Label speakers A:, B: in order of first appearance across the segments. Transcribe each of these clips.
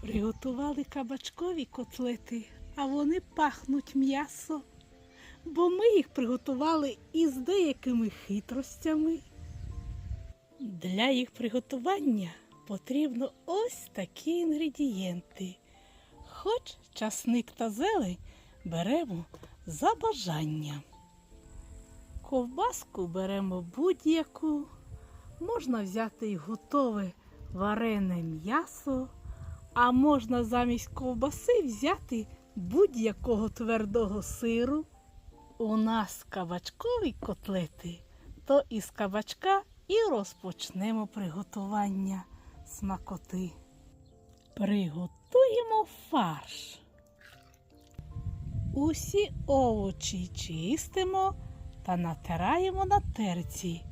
A: Приготували кабачкові котлети, а вони пахнуть м'ясо, бо ми їх приготували із деякими хитростями. Для їх приготування потрібно ось такі інгредієнти. Хоч часник та зелень беремо за бажанням. Ковбаску беремо будь-яку, можна взяти й готове варене м'ясо, а можна замість ковбаси взяти будь-якого твердого сиру. У нас кабачкові котлети, то із кабачка і розпочнемо приготування смакоти. Приготуємо фарш. Усі овочі чистимо та натираємо на терці.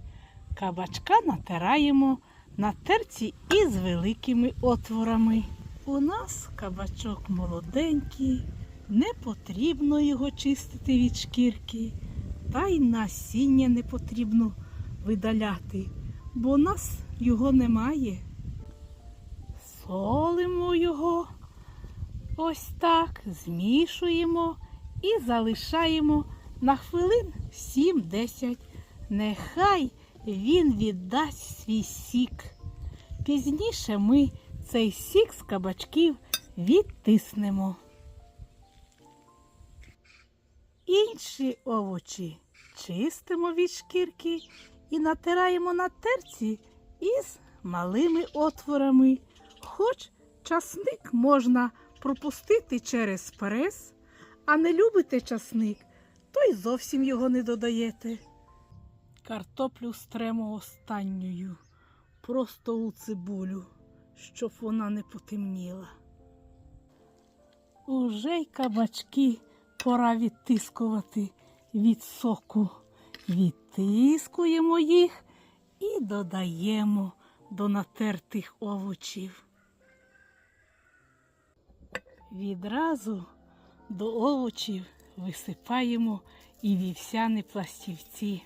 A: Кабачка натираємо на терці із великими отворами. У нас кабачок молоденький, не потрібно його чистити від шкірки, та й насіння не потрібно видаляти, бо у нас його немає. Солимо його ось так, змішуємо і залишаємо на хвилин 7-10. Нехай він віддасть свій сік. Пізніше ми цей сік з кабачків відтиснемо. Інші овочі чистимо від шкірки і натираємо на терці із малими отворами. Хоч часник можна пропустити через прес, а не любите часник, то й зовсім його не додаєте. Картоплю стремо останньою, просто у цибулю, щоб вона не потемніла. Уже й кабачки пора відтискувати від соку. Відтискуємо їх і додаємо до натертих овочів. Відразу до овочів висипаємо і вівсяні пластівці.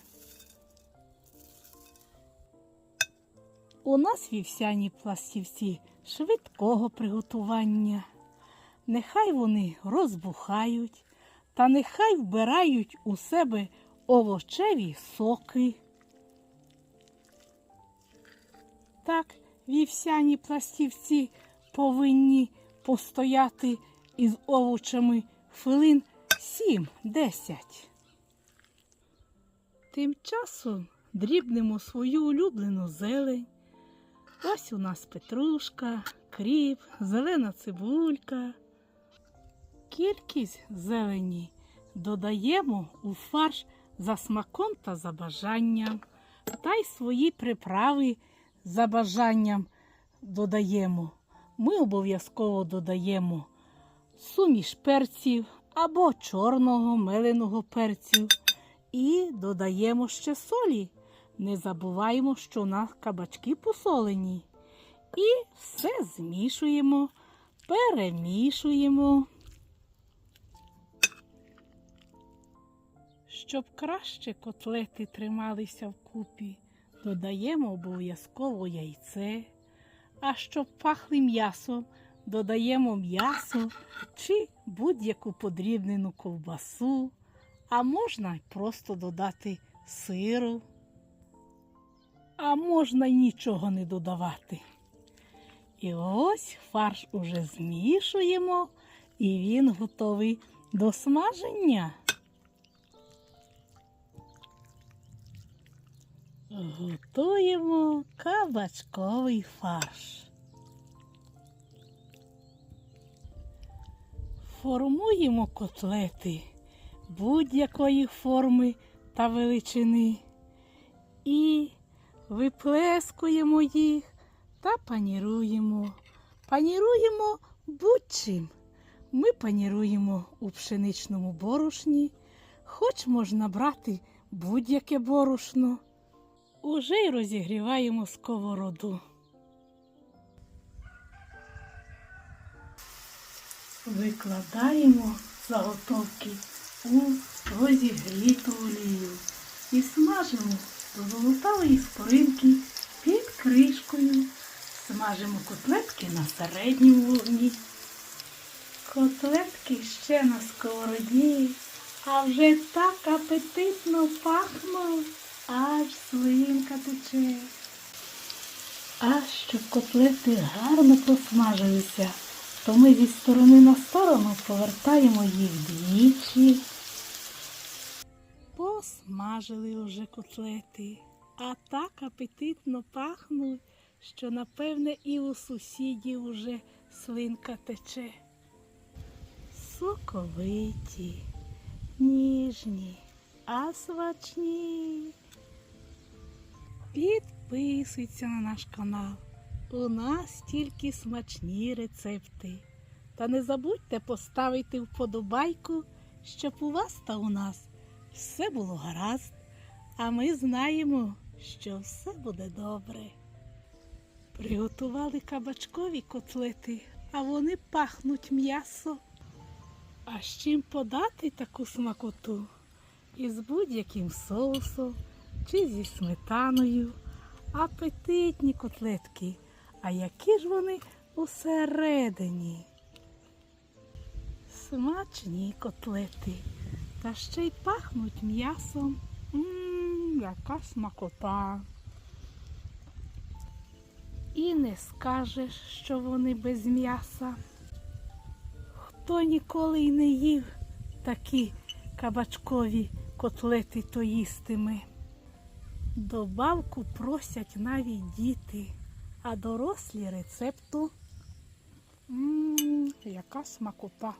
A: У нас вівсяні пластівці швидкого приготування. Нехай вони розбухають та нехай вбирають у себе овочеві соки. Так, вівсяні пластівці повинні постояти із овочами хвилин 7-10. Тим часом дрібнемо свою улюблену зелень. Ось у нас петрушка, кріп, зелена цибулька. Кількість зелені додаємо у фарш за смаком та за бажанням, та й свої приправи за бажанням додаємо. Ми обов'язково додаємо суміш перців або чорного меленого перцю. І додаємо ще солі. Не забуваємо, що у нас кабачки посолені. І все змішуємо, перемішуємо. Щоб краще котлети трималися вкупі, додаємо обов'язково яйце. А щоб пахли м'ясом, додаємо м'ясо чи будь-яку подрібнену ковбасу, а можна й просто додати сиру. А можна й нічого не додавати. І ось фарш уже змішуємо, і він готовий до смаження. Готуємо кабачковий фарш. Формуємо котлети будь-якої форми та величини і виплескуємо їх та паніруємо. Паніруємо будь-чим. Ми паніруємо у пшеничному борошні, хоч можна брати будь-яке борошно. Уже й розігріваємо сковороду. Викладаємо заготовки у розігріту олію і смажимо золотавої скоринки під кришкою. Смажимо котлетки на середньому вогні. Котлетки ще на сковороді, а вже так апетитно пахнуть, аж слинка тече. А щоб котлети гарно просмажилися, то ми від сторони на сторону повертаємо їх двічі. Посмажили уже котлети, а так апетитно пахнуть, що напевне і у сусідів уже слинка тече. Соковиті, ніжні, а смачні. Підписуйся на наш канал. У нас тільки смачні рецепти. Та не забудьте поставити вподобайку, щоб у вас та у нас все було гаразд, а ми знаємо, що все буде добре. Приготували кабачкові котлети, а вони пахнуть м'ясо. А з чим подати таку смакоту? Із будь-яким соусом чи зі сметаною. Апетитні котлетки. А які ж вони усередині? Смачні котлети. Та ще й пахнуть м'ясом. Ммм, яка смакота. І не скажеш, що вони без м'яса. Хто ніколи й не їв такі кабачкові котлети, то їстиме. Добавку просять навіть діти, а дорослі рецепту. Ммм, яка смакота.